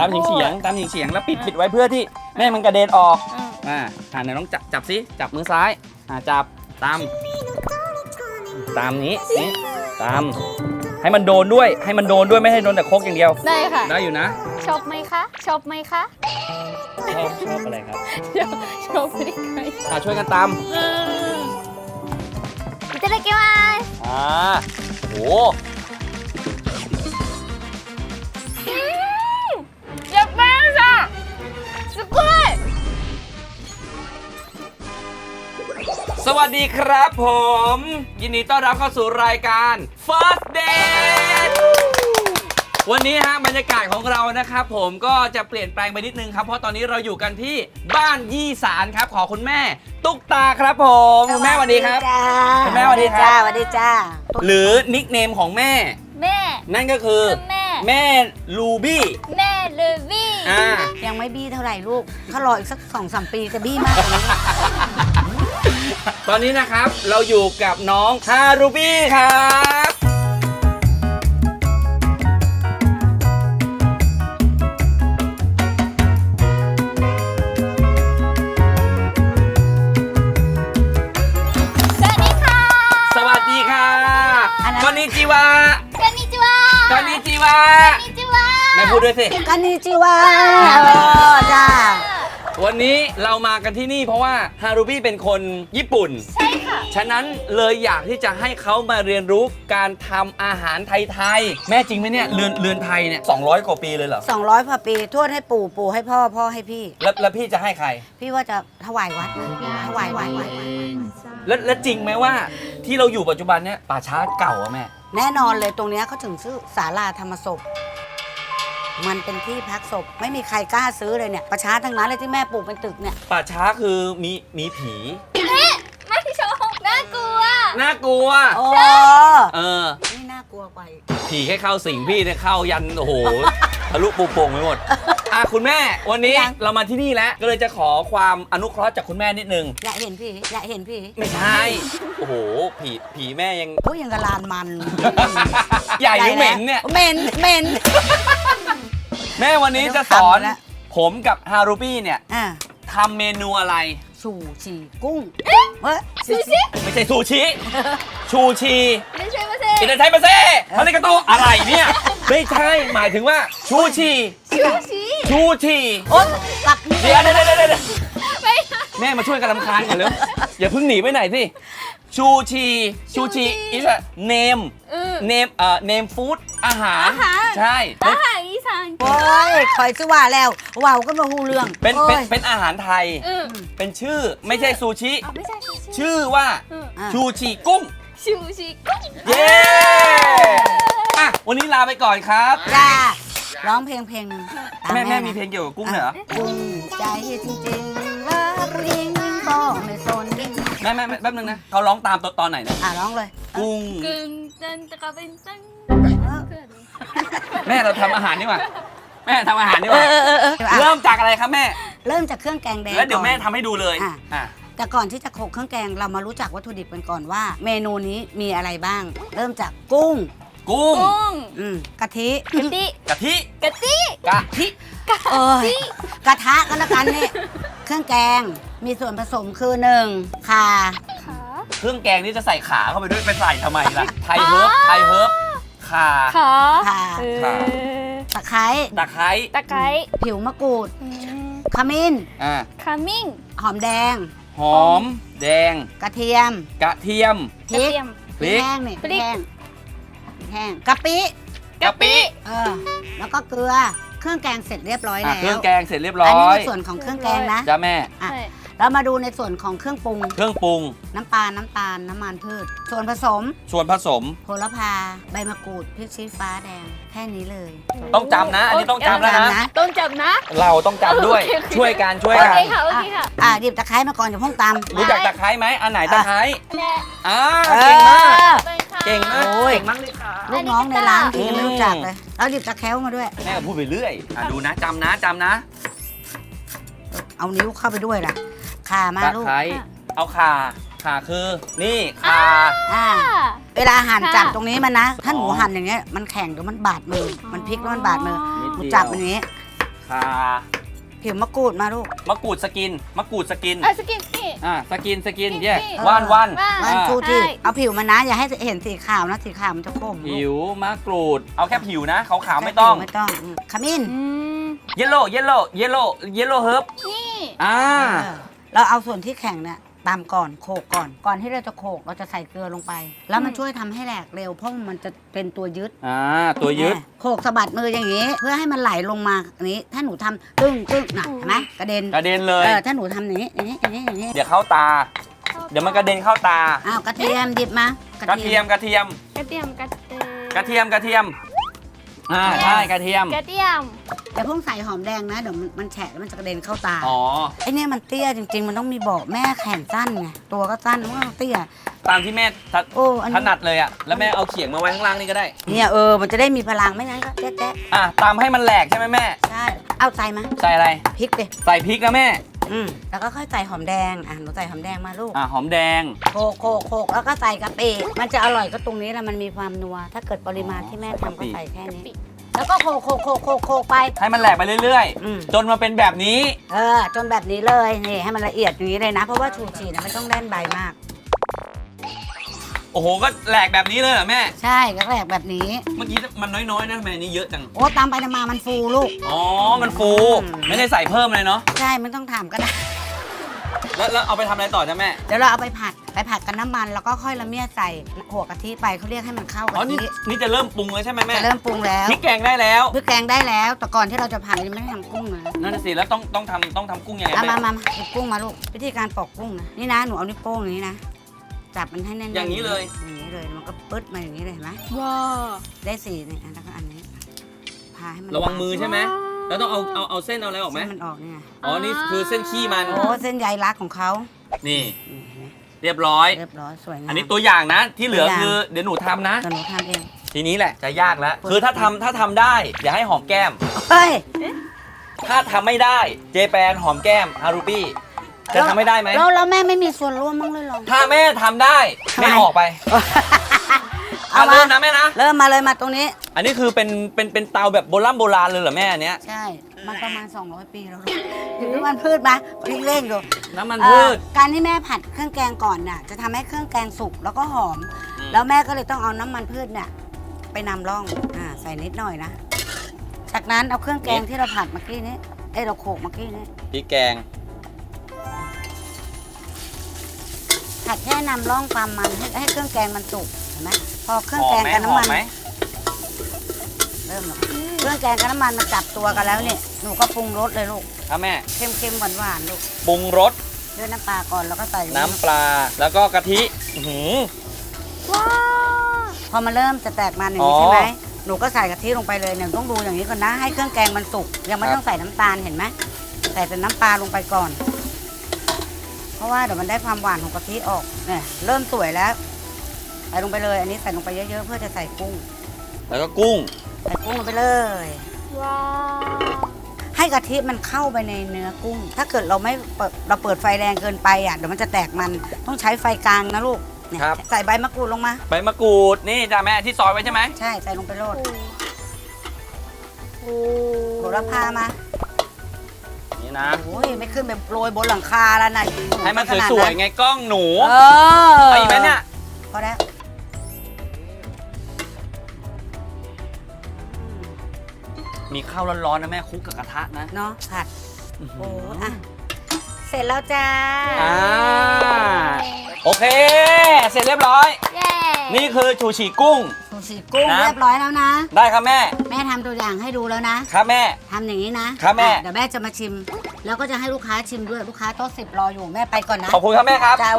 ตามเฉียงเฉียงๆตามเฉียงเฉียงๆแล้วปิดปิดไว้เพื่อที่แม่มันกระเด็นออกอ่าอ่าไหนน้องจับจับสิจับมือซ้ายอ่าจับตามตามนี้นี่ตาม ให้มันโดนด้วย ให้มันโดนด้วยไม่ให้โดนแต่โคกอย่างเดียว ได้ค่ะ ได้อยู่นะ ชอบไหมคะ ชอบไหมคะ ชอบชอบอะไรครับ ชอบชอบไม่ได้ไง อ่าช่วยกันตาม いただきます อ่าโห สกุยสวัสดีครับผม ยินดีต้อนรับเข้าสู่รายการ First Date วันนี้ฮะบรรยากาศของเรานะครับผมก็จะเปลี่ยนแปลงไปนิดนึงครับ เพราะตอนนี้เราอยู่กันที่บ้านยี่สารครับ ขอคุณแม่ ตุ๊กตาครับผมคุณแม่สวัสดีครับคุณแม่สวัสดีครับ จ้าสวัสดีจ้า หรือนิกเนมของแม่ แม่ นั่นก็คือคือแม่ แม่ลูบี้ แม่ลูบี้อ่า ยังไม่บี้เท่าไหร่ลูก ถ้ารออีกสักสองสามปีจะบี้มากกว่านี้ ตอนนี้นะครับเราอยู่กับน้องฮารูบี้ครับ กันนั้น คอนนิจิวะกันนิจิวะกันนิจิวะนิจิวะไม่พูดด้วยสิกันนิจิวะโอ้จ้า วันนี้เรามากันที่นี่เพราะว่าฮารุบี้เป็นคนญี่ปุ่น ใช่ค่ะ ฉะนั้นเลยอยากที่จะให้เขามาเรียนรู้การทำอาหารไทยๆ แม่จริงไหมเนี่ยเรือนเรือนไทยเนี่ย200 กว่าปีเลยเหรอ 200พอปีทวดให้ปู่ปู่ให้พ่อพ่อให้พี่ แล้วแล้วพี่จะให้ใคร พี่ว่าจะถวายวัดนะถวายวัด แล้วแล้วจริงไหมว่าที่เราอยู่ปัจจุบันเนี่ยป่าช้าเก่าอะแม่ แน่นอนเลยตรงเนี้ยเขาถึงชื่อศาลาธรรมศพ มันเป็นที่พักศพ ไม่มีใครกล้าซื้อเลยเนี่ยประชาทั้งนั้นเลยที่แม่ปลูกเป็นตึกเนี่ย ป่าช้าคือมีมีผีไม่ชอบน่ากลัว น่ากลัว โอ้เออ นี่น่ากลัวไป ผีแค่เข้าสิงพี่เนี่ยเข้ายันโอ้โหทะลุปูโป่งไปหมดอะ คุณแม่ วันนี้ยัง เรามาที่นี่แล้ว ก็เลยจะขอความอนุเคราะห์จากคุณแม่นิดนึง อยากเห็นพี่อยากเห็นพี่ไม่ใช่ โอ้โห ผีผีแม่ยังเขายังกระลานมันใหญ่หรือเหม็นเนี่ย เหม็นเหม็น แม่วันนี้จะสอนผมกับฮารุปี้เนี่ยอะทำเมนูอะไร ชูชีกุ้งเฮ้ยซูชิไม่ใช่ซูชิ ชูชีไม่ใช่มาเซอินเตอร์ไทยมาเซ่ฮาริกาโตอะไรเนี่ย ไม่ใช่หมายถึงว่าชูชีซูชิชูชีโอ๊ยกลับนี่เดี๋ยวเดี๋ยวเดี๋ยวเดี๋ยวไม่ใช่แม่มาช่วยกันรำคาญก่อนเร็วอย่าเพิ่งหนีไปไหนสิชูชีชูชี is a name เออ name เอ่อ name food อาหารอาหารใช่อาหารอีสานโอ้ยคอยชื่อว่าแล้วว่าวก็มาหูเรื่องเป็นโอ้เป็นยเป็นอาหารไทยเออเป็นชื่อไม่ใช่ซูชิเอาไม่ใช่ซูชิชื่อว่าเอออะชูชีกุ้ง ซูชิกุ้งเย้อะวันนี้ลาไปก่อนครับ จ้าร้องเพลงเพลงหนึงตาแม่แม่นะมีเพลงเกี่ยวกับกุ้งเหรอ กุ้งใจจริงๆรักริงก็ไม่สนแม่แม่แม่แป๊บนึงนะเขาร้องตามตอนตอนไหนนะอะร้องเลย กุ้ง กึ่งจันจะกลายเป็นจังแม่เราทำอาหารดีกว่าแม่ทำอาหารดีกว่าเออเออเออเริ่มจากอะไรครับแม่ เริ่มจากเครื่องแกงแดงแล้วเดี๋ยวแม่ก่อนทำให้ดูเลยอะ อะ แต่ก่อนที่จะโขลกเครื่องแกงเรามารู้จักวัตถุดิบกันก่อนว่า เมนูนี้มีอะไรบ้าง เริ่มจากกุ้ง กุ้งกุ้งอืมกะทิกะทิกะทิกะทิกะทิเอยกระทะก็แล้วกันนี่เครื่องแกงมีส่วนผสมคือหนึ่งข่า ขาเครื่องแกงนี่จะใส่ขาเข้าไปด้วยไปใส่ทำไมล่ะไทยเฮิร์บไทยเฮิร์บข่า ขาข่าเออขาตะไคร้ตะไคร้ตะไคร้ผิวมะกรูดอืมขมิ้นอะขมิ้นหอมแดง หอม แดง กระเทียมกระเทียม พริกกระเทียมพริก แห้งนี่พริกแห้งพริกแห้งกะปิกะปิเออแล้วก็เกลือเครื่องแกงเสร็จเรียบร้อยอะแล้วเครื่องแกงเสร็จเรียบร้อันนี้อยในส่วนของเครื่องแกงนะ จ้าแม่อะใช่ แล้วมาดูในส่วนของเครื่องปรุง เครื่องปรุง น้ำปลา น้ำตาล น้ำมันพืช ส่วนผสม ส่วนผสม โหระพา ใบมะกรูด พริกชี้ฟ้าแดง แค่นี้เลย ต้องจำนะ อันนี้ต้องจำแล้วต้องจำนะนะ ต้องจับนะ เราต้องจำด้วย โอเคโอเค ช่วยกันช่วยโอกัน เคค่ะ โอเคค่ะ อะหยิบตะไคร้มาก่อนอย่าเพิ่งตำ รู้จักตะไคร้ไหมอันไหนตะไคร้แม่อ่าเออเก่งมาก ไปค่ะ เก่งมากโอ้ย เก่งมากเลยค่ะ ลูกน้องในร้านอันกินี้นก็ไม่รู้จักเลยแล้วหยิบตะแคร้วมาด้วย แม่ก็พูดไปเรื่อยอะดูนะจำนะจำนะ เอานิ้วเข้าไปด้วยล่ะ ข่ามาตะลูก ไคร้เอาข่าข่าคือนี่ข่า อ่า ค่ะ เวลาหั่นค่ะ จับตรงนี้มันนะ ถ้าหนูอ๋อหั่นอย่างเงี้ยมันแข็งเดี๋ยวมันบาดมือ มันพลิกแล้วมันบาดมือนิดหนูเดียว จับอย่างงี้ข่าผิวมะกรูดมาลูก มะกรูดสกินมะกรูดสกินเอ้ยสกินสกินอ่าสกินสกินสกินเย่สกินว่านว่านว่านวันอ่าทูที่ใช่เอาผิวมันนะ อย่าให้เห็นสีขาวนะสีขาวมันจะขมลูกผิวมะกรูด เอาแค่ผิวนะขาวๆไม่ต้องไม่ต้องอืมขมิ้นอืมเยลโล่เยลโล่เยลโล่เยลโล่เฮิร์บนี่ อ่า เออ เราเอาส่วนที่แข็งเนี่ยตามก่อนโขกก่อน ก่อนที่เราจะโขกเราจะใส่เกลือลงไป แล้วมันช่วยทำให้แหลกเร็วเพราะมันจะเป็นตัวยึดอ่าตัวยึดแม่โขกสะบัดมืออย่างนี้ เพื่อให้มันไหลลงมาอันนี้ ถ้าหนูทำตึ้งตึ้งน่ะเห็นไหมกระเด็นกระเด็นเลย เออถ้าหนูทำอย่างนี้อย่างนี้อย่างนี้อย่างนี้เดี๋ยวเข้าตา เดี๋ยวมันกระเด็นเข้าตา อ้าวกระเทียมหยิบมากระเทียมกระเทียมกระเทียมกระเทียมกระเทียมกระเทียม อ่าใช่กระเทียม กระเทียมแต่เพิ่งใส่หอมแดงนะ เดี๋ยวมันมันแฉะแล้วมันจะกระเด็นเข้าตาอ๋อ ไอเนี่ยมันเตี้ยจริง ๆ มันต้องมีเบอกแม่แขนสั้นไงตัวก็สั้นมันก็ต้องเตี้ย ตามที่แม่ถโอ้อันถนี้นัดเลยอะ แล้วแม่เอาเขียงมาไว้ข้างล่างนี่ก็ได้ เนี่ยเออมันจะได้มีพลังไม่งั้นก็แจ๊ะอะตามให้มันแหลกใช่ไหมแม่ๆใช่เอาใส่มา ใส่อะไร พริกไปใส่พริกนะแม่ อืมแล้วก็ค่อยใส่หอมแดงอะหนูใส่หอมแดงมาลูกอะหอมแดง โขกโขกโขกแล้วก็ใส่กะปิมันจะอร่อยก็ตรงนี้แหละมันมีความนัว ถ้าเกิดปริมาณที่แม่ทำก็ใส่แค่นี้ แล้วก็โขกโขกโขกโขกโขกไป ให้มันแหลกไปเรื่อยอืม ๆ จนมาเป็นแบบนี้ เออจนแบบนี้เลยนี่ให้มันละเอียดอย่างนี้เลยนะ เพราะว่าชูชีนะไม่ต้องแน่นใบมาก โอ้โห ก็แหลกแบบนี้เลยเหรอแม่ ใช่ก็แหลกแบบนี้ เมื่อกี้มันน้อยๆนะทำไมอันนี้เยอะจัง โอ้ตามไปตามมามันฟูลูก อ๋อ มันฟูอืมไม่ได้ใส่เพิ่มเลยเนาะ ใช่ไม่ต้องถามก็ได้ แล้วแล้วเอาไปทำอะไรต่อจ้ะแม่ เดี๋ยวเราเอาไปผัด ไปผัดกับน้ำมัน แล้วก็ค่อยละเมียดใส่หัวกะทิไปเขาเรียกให้มันเข้าอ๋อ กะนี่ทินี่จะเริ่มปรุงแล้วใช่ไหมแม่จะเริ่มปรุงแล้วพริกแกงได้แล้ว พริกแกงได้แล้ว แต่ก่อนที่เราจะผัดยังไม่ได้ทำกุ้งนะนั่นนะสิ แล้วต้องต้องทำต้องทำกุ้งยังไงเอาแม่มามามาหยิบกุ้งมาลูก วิธีการปอกกุ้งนะ นี่นะ หนูเอานิ้วโป้งอย่างนี้นะ จับมันให้แน่นๆอย่างนี้เลย อย่างนี้เลยมันก็ปึ๊ดมาอย่างนี้เลยเห็นไหมว้าได้สี่นี่อันแล้วก็อันนี้พาให้มันระวังมือใช่ไหมแล้วต้องเอาเอาเอาเส้นเอาอะไรออกไหมเส้นมันออกเนี่ยอ๋อนี่คือเส้นขี้มัน โอ้เส้นใยรักของเขานี่นี่เห็นไหมเรียบร้อย เรียบร้อยสวยงามอันนี้ตัวอย่างนะที่เหลือตัวอย่างคือเดี๋ยวหนูทำนะแต่หนูทำเองทีนี้แหละจะยากแล้วคือถ้าทำถ้าทำได้อย่าให้หอมแก้ม เฮ้ยถ้าทำไม่ได้เจแปนหอมแก้มฮารุปี้ จะทำไม่ได้ไหม แล้วแล้วแม่ไม่มีส่วนร่วมบ้างเลยเหรอ ถ้าแม่ทำได้ ทำไม แม่ออกไปเอาเอามา เริ่มนะแม่นะ เริ่มมาเลยมาตรงนี้ อันนี้คือเป็นเป็นเป็นเตาแบบโบราณโบราณเลยเหรอแม่อันเนี้ย ใช่ มันประมาณ 200 ปีแล้วลูกถึงน้ำมันพืชมาพริกเร่งดูน้ำมันพืช เอ่อการที่แม่ผัดเครื่องแกงก่อนน่ะ จะทำให้เครื่องแกงสุกแล้วก็หอม อืม แล้วแม่ก็เลยต้องเอาน้ำมันพืชเนี่ยไปนำร่องอ่าใส่นิดหน่อยนะ จากนั้นเอาเครื่องแกงที่เราผัดเมื่อกี้นี้เอ้ยเราโขลกเมื่อกี้นี้พริกแกง ผัดแค่นำร่องความมันให้ให้เครื่องแกงมันสุกเห็นไหมพอเครื่องหอแกมงไหมกับหน้ำอมัมนไหมเริ่มแล้วเครื่องแกงกับน้ำมันมันจับตัวกันแล้วเนี่ยหนูก็ปรุงรสเลยลูกครับแม่เค็มๆหวานๆลูกปรุงรสด้วยน้ำปลาก่อนแล้วก็ใส่น้ำปลาแล้วก็กะทิอื้อหือ ว้าพอมันเริ่มจะแตกมันอย่างอ๋นี้อใช่ไหมหนูก็ใส่กะทิลงไปเลยเนี่ยต้องดูอย่างนี้ก่อนนะให้เครื่องแกงมันสุกยังไม่ครับ ต้องใส่น้ำตาลเห็นไหมใส่แต่น้ำปลาลงไปก่อนเพ ราะว่าเดี๋ยวมันได้ความหวานของกะทิออกเนี่ยเริ่มสวยแล้วใส่ลงไปเลย อันนี้ใส่ลงไปเยอะๆ เพื่อจะใส่กุ้ง แล้วก็กุ้ง ใส่กุ้งลงไปเลย ว้าให้กะทิมันเข้าไปในเนื้อกุ้ง ถ้าเกิดเราไม่เปิดเราเปิดไฟแรงเกินไปอะเดี๋ยวมันจะแตกมันต้องใช้ไฟกลางนะลูกเนี่ยครับ ใส่ใบมะกรูดลงมาใบมะกรูดนี่จ้ะแม่ที่ซอยไว้ใช่ไหมใช่ใส่ลงไปโรดโอ้โหระพามา นี่นะ โอ้ยไม่ขึ้นไปโปรยบนหลังคาแล้วนะให้มันขนาดสวยๆไงกล้องหนูเออเอาอีกไหมเนี่ยพอแล้วมีข้าวร้อนๆนะแม่คลุกกับกระทะนะ เนาะผัดอื้อหืโอ้ออะเสร็จแล้วจ้าอ่าโอเค เสร็จเรียบร้อย เย้นี่คือชูชีกุ้งซูชิกุ้งนะ เรียบร้อยแล้วนะ ได้ครับแม่ แม่ทำตัวอย่างให้ดูแล้วนะครับแม่ ทำอย่างนี้นะครับแม่อะเดี๋ยวแม่จะมาชิม แล้วก็จะให้ลูกค้าชิมด้วยลูกค้าโต๊ะสิบรออยู่แม่ไปก่อนนะขอบคุณครับแม่ครับ จ้า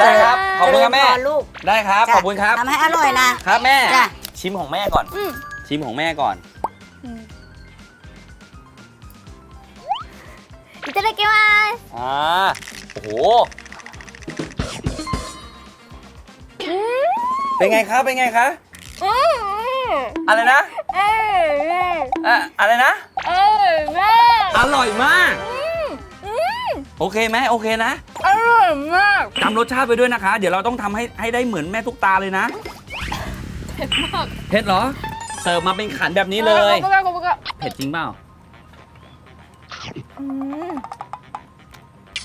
ได้ครับขอบคุณครับแม่ ลูกได้ครับ ขอบคุณครับ ทำให้อร่อยนะครับแม่ชิมของแม่ก่อนอชิมของแม่ก่อน อืมいただきมาอ่า โอ้โห เป็นไงครับ เป็นไงคะ อือะไรนะ อืมอออะไรนะเออแม่อร่อยมาก โอเคไหมโอเคนะอร่อยมากจำรสชาติไปด้วยนะคะ เดี๋ยวเราต้องทำให้ให้ได้เหมือนแม่ทุกตาเลยนะเผ็ดมากเผ็ดเหรอ เสิร์ฟมาเป็นขันแบบนี้เลย ขอบคุณครับขอบคุณครับเผ็ดจริงเปล่าอืม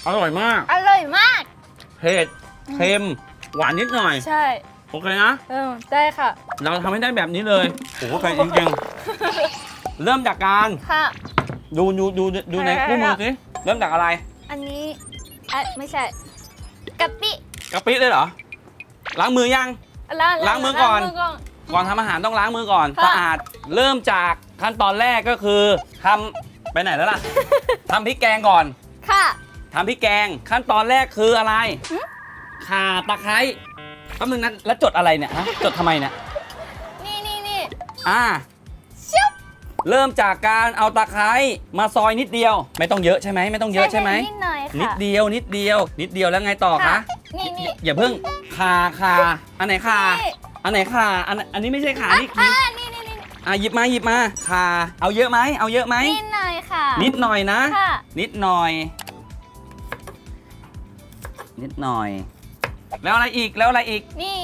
อร่อยมาก อร่อยมาก เผ็ดเค็มหวานนิดหน่อย ใช่ โอเคนะ เออได้ค่ะ เราทำให้ได้แบบนี้เลยโอ้โหแพงจริงๆ เริ่มจากการค่ะ ดูดูดูดูในอะไรคู่มืออะสิ เริ่มจากอะไรอันนี้อะไม่ใช่กะปิกะปิเลยเหรอล้างมือยังล้างล้างมือก่อน ล้างมือก่อน ก่อนทำอาหารต้องล้างมือก่อนค่ะ สะอาดเริ่มจากขั้นตอนแรกก็คือทำไปไหนแล้วล่ะ ทำพริกแกงก่อนค่ะ ทำพริกแกง ขั้นตอนแรกคืออะไรข่าตะไคร้แป๊บนึงนะแล้วจดอะไรเนี่ยฮะจดทำไมเนี่ยนี่นี่นี่อ่าชุบ เริ่มจากการเอาตะไคร้มาซอยนิดเดียว ไม่ต้องเยอะใช่ไหมไม่ต้องเยอะใช่ไหมนิดหน่อยค่ะนิดเดียวนิดเดียว นิดเดียวแล้วไงต่อคะนี่นี่อย่าเพิ่งคาคาอันไหนคานี่อันไหนคาอันอันนี้ไม่ใช่ขานี่อ่านี่นี่นี่นี่อะหยิบมาหยิบมาคาเอาเยอะไหมเอาเยอะไหมนิดหน่อยค่ะ นิดหน่อยนะ ค่ะ นิดหน่อย นิดหน่อย แล้วอะไรอีกแล้วอะไรอีกนี่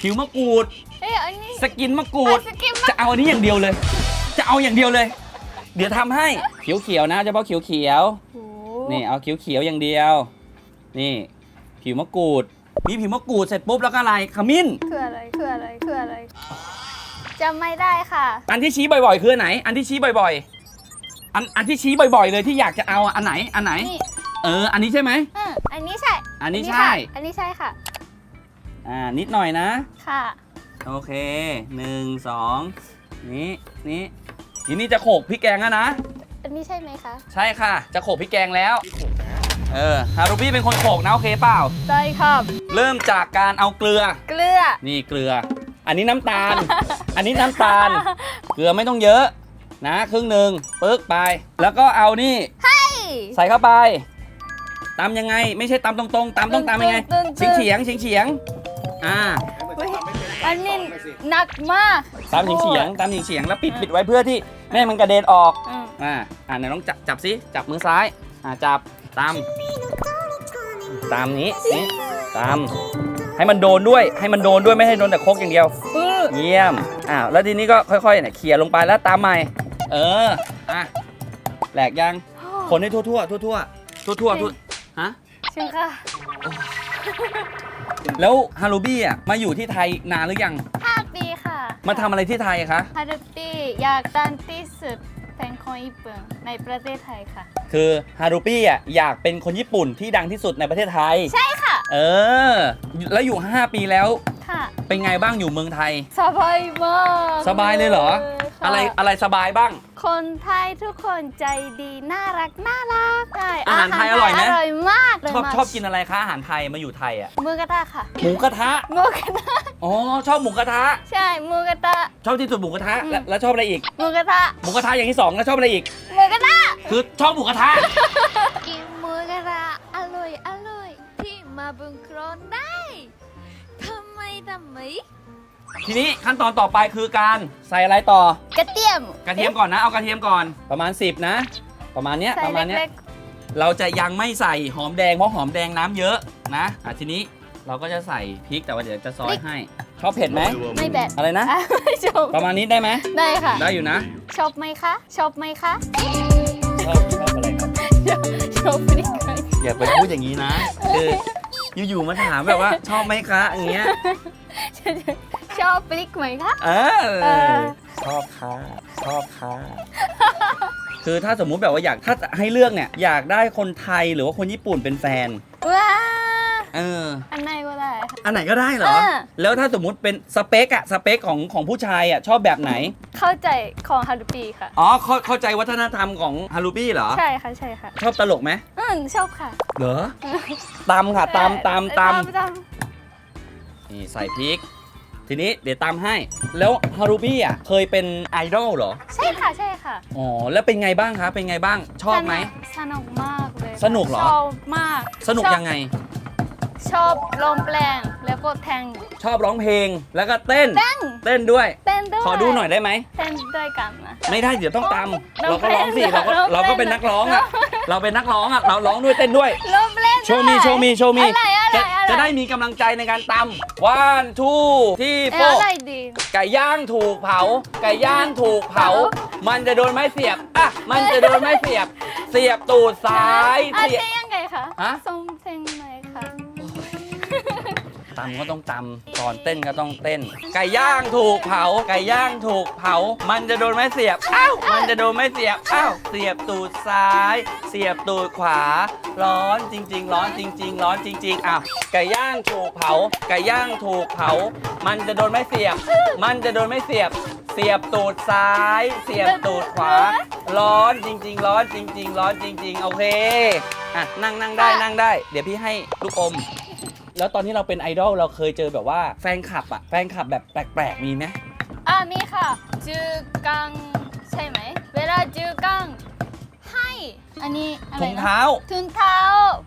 ผิวมะกรูดเอ้ยอันนี้สกินมะกรูดอะสกินมะจะเอาอันนี้อย่างเดียวเลย จะเอาอย่างเดียวเลย เดี๋ยวทำให้เขียวเขียวๆนะเฉพาะเขียวเขียวๆโอ้นี่เอาเขียวๆอย่างเดียว นี่ผิวมะกรูดมีผิวมะกรูดเสร็จปุ๊บแล้วก็อะไรขมิ้น คืออะไรคืออะไรคืออะไรจำไม่ได้ค่ะ อันที่ชี้บ่อยๆ คืออันไหน อันที่ชี้บ่อยๆ อันอันที่ชี้บ่อยๆ เลยที่อยากจะเอาอะอันไหน อันไหน นี่เออ อันนี้ใช่ไหม อืมอันนี้ใช่อันนี้ค่ะใช่ อันนี้ใช่ค่ะ อ่า นิดหน่อยนะ ค่ะ โอเคหนึ่งสองนี่นี่ ทีนี้จะโขกพริกแกงแล้วนะ อันนี้ใช่ไหมคะใช่ค่ะ จะโขกพริกแกงแล้ว เออ ฮารุบี้เป็นคนโขกนะโอเคเปล่าได้ครับ เริ่มจากการเอาเกลือ เกลือ นี่เกลือ อันนี้น้ำตาล อันนี้น้ำตาล เกลือไม่ต้องเยอะนะครึ่งหนึ่งปึ๊กไป แล้วก็เอานี่ ใส่เข้าไปตำยังไง ไม่ใช่ตำตรงๆตำต้องตำยังไงตึ้งๆเฉียงเฉียงเฉียงเฉียงๆอ่า อุ๊ยอันนี้หนักมากตำเฉียงเฉียงๆตำเฉียงเฉียงๆแล้วปิดปิดไว้เพื่อที่แม่ให้มันกระเด็นออกอืมอ่าอ่าไหนลองจับจับสิจับมือซ้ายอ่าจับตำตำนี้นี่ตำให้มันโดนด้วยให้มันโดนด้วยไม่ให้โดนแต่โคกอย่างเดียวอื้อเยี่ยมอ้าวแล้วทีนี้ก็ค่อยๆเนี่ยเขี่ยลงไปแล้วตามใหม่ เอออะแหลกยังคนให้ทั่วๆทั่วๆทั่วๆทั่วๆทั่วฮะชิมค่ะ แล้วฮารุบี้อะมาอยู่ที่ไทยนานหรือยังห้าปีค่ะมาทำอะไรที่ไทยคะ ฮารุปี้อยากดันที่สุดเป็นคนญี่ปุ่นในประเทศไทยค่ะ คือฮารุปี้อะอยากเป็นคนญี่ปุ่นที่ดังที่สุดในประเทศไทย ใช่ค่ะ เออ แล้วอยู่ 5 ปีแล้วค่ะ เป็นไงบ้างอยู่เมืองไทย สบายมากสบายเลยเหรอค่ะ อะไรอะไรสบายบ้าง คนไทยทุกคนใจดีน่ารักน่ารักใช่อาหารไทยอร่อยไหม อร่อยมากชอบเลยมาชอบกินอะไรคะอาหารไทยมาอยู่ไทยอะหมูกระทะค่ะหมูกระทะหมูกระทะอ๋อชอบหมูกระทะ ใช่หมูกระทะชอบที่สุดหมูกระทะอืมแล้วแล้วชอบอะไรอีกหมูกระทะหมูกระทะอย่างที่สองแล้วชอบอะไรอีก หมูกระทะคือชอบหมูกระทะ กินหมูกระทะอร่อยอร่อยที่มาบุงโครนได้ทำไมทำไม ทีนี้ขั้นตอนต่อไปคือการใส่อะไรต่อ กระเทียมกระเทียมก่อนนะ เอากระเทียมก่อนประมาณ 10 นะ ประมาณเนี้ยใส่ประมาณเนี้ยเล็กเราจะยังไม่ใส่หอมแดงเพราะหอมแดงน้ำเยอะนะอะทีนี้เราก็จะใส่พริกแต่ว่าเดี๋ยวจะซอยให้ ชอบเผ็ดไหมๆไม่แบดอะไรนะ อ่ไม่ชอบประมาณนี้ได้ไหมได้ค่ะ ได้อยู่นะชอบไหมคะ ชอบไหมคะ ชอบชอบอะไรครับ ชอบพริกไหมอย่าไปพูดอย่างนี้นะ คืออยู่ๆมาถามแบบว่าชอบไหมคะอย่างเงี้ย ชอบพริกไหมคะ เอเออ อชอบค่ะชอบค่ะ คือถ้าสมมุติแบบว่าอยากถ้าให้เลือกเนี่ย อยากได้คนไทยหรือว่าคนญี่ปุ่นเป็นแฟน ว้าเออ อันไหนก็ได้ค่ะอันไหนก็ได้เหรอ เออ แล้วถ้าสมมุติเป็นสเปคอะสเปคของของผู้ชายอะชอบแบบไหน เข้าใจของฮารุปีค่ะ อ๋อเข้าเข้าใจวัฒนธรรมของฮารุบี้เหรอ ใช่ค่ะใช่ค่ะ ชอบตลกไหมอืมชอบค่ะเหรอตำค่ะตำตำตตำำนี่ใส่พริก ทีนี้เดี๋ยวตำให้ แล้วฮารุบี้อะเคยเป็นไอดอลเหรอ ใช่ค่ะใช่ค่ะอ๋อ แล้วเป็นไงบ้างคะ เป็นไงบ้าง ชอบไหม สนุกมากเลยค่ะสนุกเหรอ ชอบมากสนุกชอบยังไง ชอบร้องเพลงแล้วก็แทงชอบร้องเพลง แล้วก็เต้น เต้นเต้นด้วย เต้นด้วยขอดูหน่อยได้ไหม เต้นด้วยกันนะ ไม่ได้เดี๋ยวต้องตำร้เราองก็ร้องสิเพลงเราก็ร้องเพลงเราก็เป็นนักร้องอะเราเป็นนักร้องอะเราร้องด้วยเต้นด้วยร้องเพลงโชว์มีโชว์มีโชว์มี อะไรอะไร จะอะไรจะได้มีกำลังใจในการตำวันทูที่เอ้โฟยอะไรดี ไก่ย่างถูกเผา ไก่ย่างถูกเผา มันจะโดนไม้เสียบอะมันจะโดนไม้เสียบ เสียบตูดซ้ายอะเสียบเต้นยังไงคะฮะส้มเต้นไหมคะ ตำก็ต้องตำก่อนเต้นก็ต้องเต้น ไก่ย่างถูกเผา ไก่ย่างถูกเผา มันจะโดนไม้เสียบอ้าวมันจะโดนไม้เสียบอ้าวเสียบตูดซ้าย เสียบตูดขวา ร้อนจริง ๆ ร้อนจริง ๆ ร้อนจริงๆอ้าวไก่ย่างถูกเผา ไก่ย่างถูกเผา มันจะโดนไม้เสียบ มันจะโดนไม้เสียบ เสียบตูดซ้าย เสียบตูดขวา ร้อนจริง ๆ ร้อนจริง ๆ ร้อนจริง ๆ โอเคอะนั่งนั่งได้นั่งได้ เดี๋ยวพี่ให้ลูกอม แล้วตอนที่เราเป็นไอดอลเราเคยเจอแบบว่าแฟนคลับอะแฟนคลับแบบแปลกๆมีไหมอะมีค่ะจือกังใช่ไหมเวลาจือกัง อันนี้อะไรถุงนะเท้า ถุงเท้า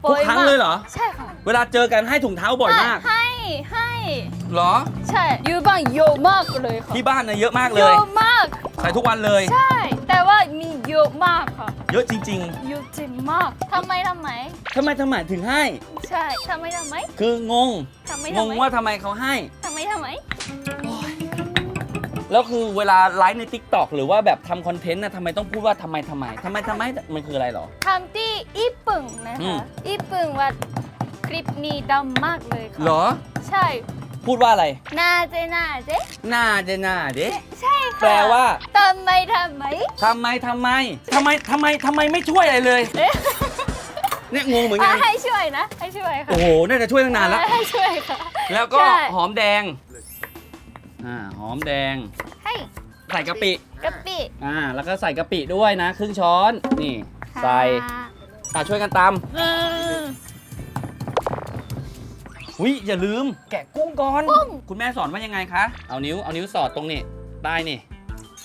ทุกครั้งเลยเหรอ ใช่ค่ะเวลาเจอกันให้ถุงเท้าบ่อยมาก ให้ให้ เหรอ ใช่ยูบังเยอะมากเลยค่ะที่บ้านนะเยอะมากเลเยย อะมาก ใส่ทุกวันเลย ใช่ แต่ว่ามีเยอะมากค่ะเยอะจริง เยอะจริงมากทำไมทำไม ๆทำไมทำไมถึงให้ ใช่ทำไมทำไมคืองง ทำไมงทำงไมว่าทำไมเขาให้ ทำไมทำไม แล้วคือเวลาไลฟ์ใน t ิ k t o k หรือว่าแบบทำคอนเทนต์นะทำไมต้องพูดว่าทำไมทำไมทำไมทำไมมันคืออะไรเหรอ ทำที่ญี่ปุ่นนะอืม คะญี่ปุ่นว่าคลิปนี้ดังมากเลยค่ะเหรอ ใช่ พูดว่าอะไร น่าเจน่าเจน่าจะน่าเด้ใช่ค่ะแปลว่าทำไมทำไม ทำไมทำไมทำไมทำไมทำไมไม่ช่วยอะไรเลยเอ๊ะ เนี่ยงงเหมือนอะกันให้ช่วยนะ ให้ช่วยค่ะโอ้โห น่าจะช่วยตั้งนานแล้ว ให้ช่วยค่ะ แล้วก็ใช่ หอมแดง อ่าหอมแดง ให้ใส่กะปิ กะปิอ่า แล้วก็ใส่กะปิด้วยนะ ครึ่งช้อน นี่ ใส่ค่ะอ่าช่วยกันตอืมำวิอย่าลืม แกะกุ้งก่อน กุ้ง คุณแม่สอนว่ายังไงคะ เอานิ้ว เอานิ้วสอดตรงนี่ได้นี่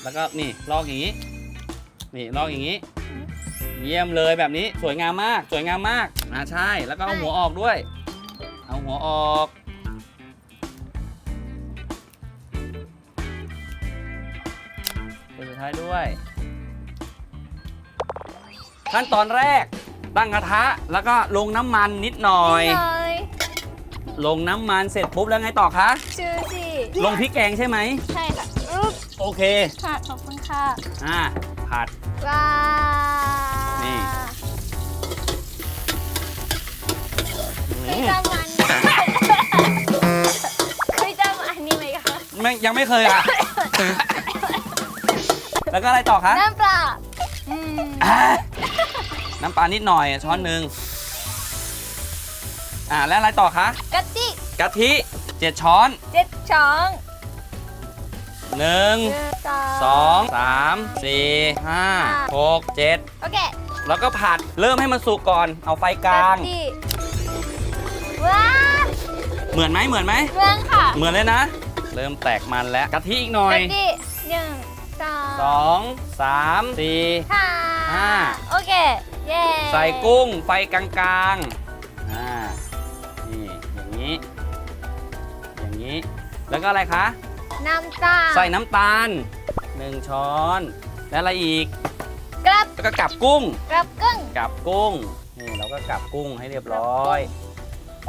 แล้วก็นี่ ลอกอย่างนี้ นี่ ลอกอย่างนี้ เยี่ยมเลยแบบนี้ สวยงามมาก สวยงามมาก อ่าใช่ แล้วก็เอาหัวออกด้วย เอาหัวออก ท้ายด้วย ขั้นตอนแรกตั้งกระทะแล้วก็ลงน้ำมันนิดหน่อยนิดหน่อยลงน้ำมันเสร็จปุ๊บแล้วไงต่อคะ ชื่อสิลงพริกแกงใช่ไหม ใช่ค่ะอุ๊บโอเค ค่ะขอบคุณค่ะอ่าผัด ว้านี่ เคยทำอันเคยทำอันนี้ไหมคะ ไม่ยังไม่เคยอะ แล้วก็อะไรต่อคะน้ำปลาอืมอ่าน้ำปลานิดหน่อยช้อนหนึ่งอ่าแล้วอะไรต่อคะกะทิกะทิเจ็ดช้อนเจ็ดช้อนหนึ่งหนึ่งสองสามสี่ห้าหกเจ็ดโอเคแล้วก็ผัดเริ่มให้มันสุกก่อน เอาไฟกลาง กะทิว้าเหมือนไหมเหมือนไหมเมืองค่ะ เหมือนเลยนะ เริ่มแตกมันแล้วกะทิอีกหน่อยกะทิหนึ่ง สองสองสามสี่ห้าห้าโอเค เย้ใส่กุ้งไฟกลางๆอ่านี่อย่างนี้ อย่างนี้ แล้วก็อะไรคะ น้ำตาลใส่น้ำตาลหนึ่งช้อน แล้วอะไรอีกกลับแล้วก็กลับกุ้งกลับกุ้งกลับกุ้ง นี่เราก็กลับกุ้งให้เรียบร้อย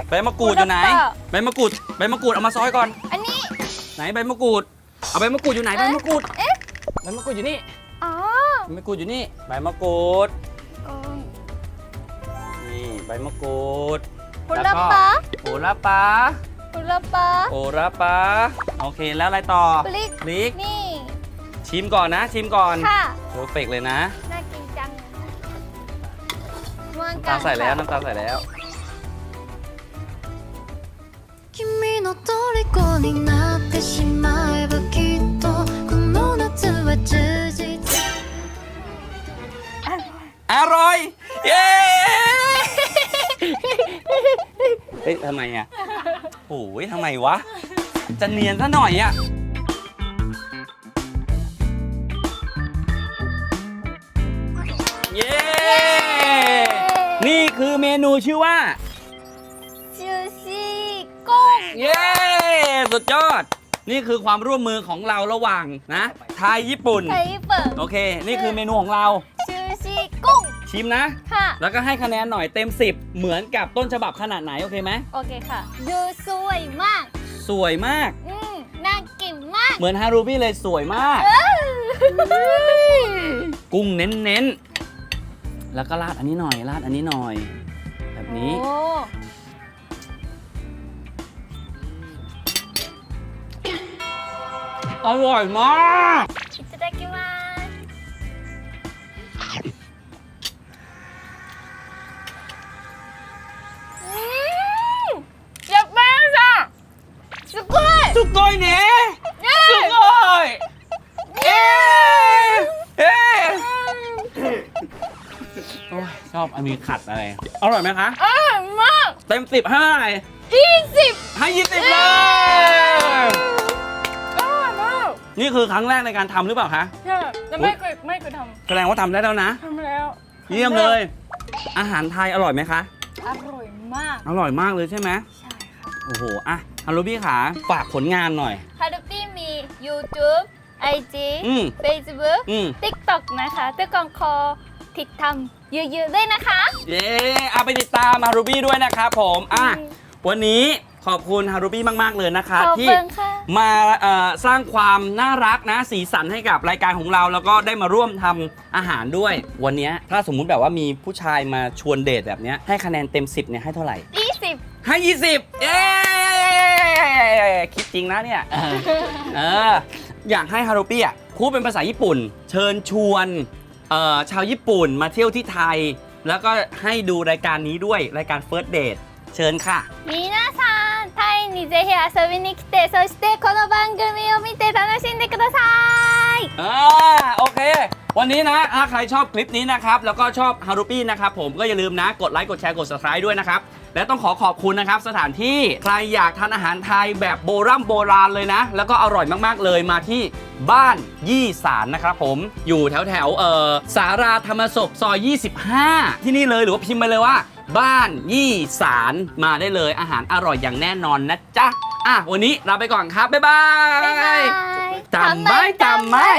ใบมะกรูดอยู่ไหนแล้วก็ใบมะกรูด ใบมะกรูดเอามาซอยก่อน อันนี้ ไหนใบมะกรูด เอาใบมะกรูดอยู่ไหนใบมะกรูด เอ๊ะใบ มะกรูดอยู่นี่ อ๋อ ใบมะกรูดอยู่นี่ ใบมะกรูด กุ้ง นี่ใบมะกรูด ผลปลา โหระปา ผลปลา โหระปาโอเคแล้วอะไรต่อ พริก พริก นี่ ชิมก่อนนะ ชิมก่อน ค่ะ เพอร์เฟกเลยนะ น่ากินจังวาง น้ำ กั ตาน ลใส่แล้วน้ำตาลใส่แล้ว 君の虜になってしまえばきっとこの夏は充実 อร่อย เย้ เฮ้ยทำไมอะโอ้ยทำไมวะ จะเนียนซะหน่อยอะ เย้ นี่คือเมนูชื่อว่า จูซี่กุ้ง เย้ สุดยอด นี่คือความร่วมมือของเราระหว่างนะไทยญี่ปุ่น ไทยเปิดโอเค นี่คือเมนูของเราจูซี่กุ้ง ชิมนะ ค่ะ แล้วก็ให้คะแนนหน่อยเต็ม 10 เหมือนกับต้นฉบับขนาดไหน โอเคไหม โอเคค่ะ ดูสวยมาก สวยมาก อืมน่ากินมากเหมือนฮารุบี้เลยสวยมากเออกุ้งเน้นๆ แล้วก็ราดอันนี้หน่อยราดอันนี้หน่อย แบบนี้ โอ้ อร่อยมาก いただきますうんやっぱりさんすごい สุโกยเนี่ยสุโกยเอ๊ะเอ๊ะโอ้ยชอบอันนี้ขัดอะไร อร่อยไหมคะ อร่อยมาก เต็มสิบให้เท่าไหร่ ยี่สิบ ให้ยี่สิบเลย อร่อยมาก นี่คือครั้งแรกในการทำหรือเปล่าคะ ใช่แต่ไม่เคยไม่เคยทแสดงว่าทำได้แล้วนะำทำแล้วเยี่ยมเลย อาหารไทยอร่อยไหมคะ อร่อยมาก อร่อยมากเลยใช่ไหมใช่ค่ะ โอ้โหอะฮัลโหลพี่ขาฝากผลงานหน่อย ฮารุปี้มี YouTube IG อืม Facebook อืม TikTok นะคะทุกคนขอติดตามเยอะๆด้วยนะคะ เย้เอาไปติดตามฮารุบี้ด้วยนะครับผม อะอืมวันนี้ ขอบคุณฮารุบี้มาก ๆ เลยนะคะที่มาสร้างความน่ารักนะ สีสันให้กับรายการของเรา แล้วก็ได้มาร่วมทำอาหารด้วย วันนี้ถ้าสมมุติแบบว่ามีผู้ชายมาชวนเดทแบบนี้ให้คะแนนเต็ม 10เนี่ยให้เท่าไหร่ ยี่สิบให้ 20 เย้คิดจริงนะเนี่ย เอออยากให้ฮารุบี้อะพูดเป็นภาษาญี่ปุ่น เชิญชวนชาวญี่ปุ่นมาเที่ยวที่ไทย แล้วก็ให้ดูรายการนี้ด้วยรายการ First Date เชิญค่ะ มีนะาสา タイにぜひ遊びに来てそしてこの番組を見て楽しんでください อ่าโอเค วันนี้นะถ้าใครชอบคลิปนี้นะครับ แล้วก็ชอบฮารุปี้นะครับผมก็อย่าลืมนะ กดไลค์ กดแชร์ กด subscribe ด้วยนะครับ และต้องขอขอบคุณนะครับ สถานที่ใครอยากทานอาหารไทยแบบโบราณโบราณเลยนะ แล้วก็อร่อยมากๆเลยมาที่บ้านยี่สารนะครับผมอยู่แถวแถวๆเอ่อสาราธรรมศพซอย 25 ที่นี่เลยหรือว่าพิมพ์ไปเลยว่า บ้านยี่สารมาได้เลยอาหารอร่อยอย่างแน่นอนนะจ๊ะอะวันนี้ลาไปก่อนครับ บ๊ายบาย จำไม่จำไม่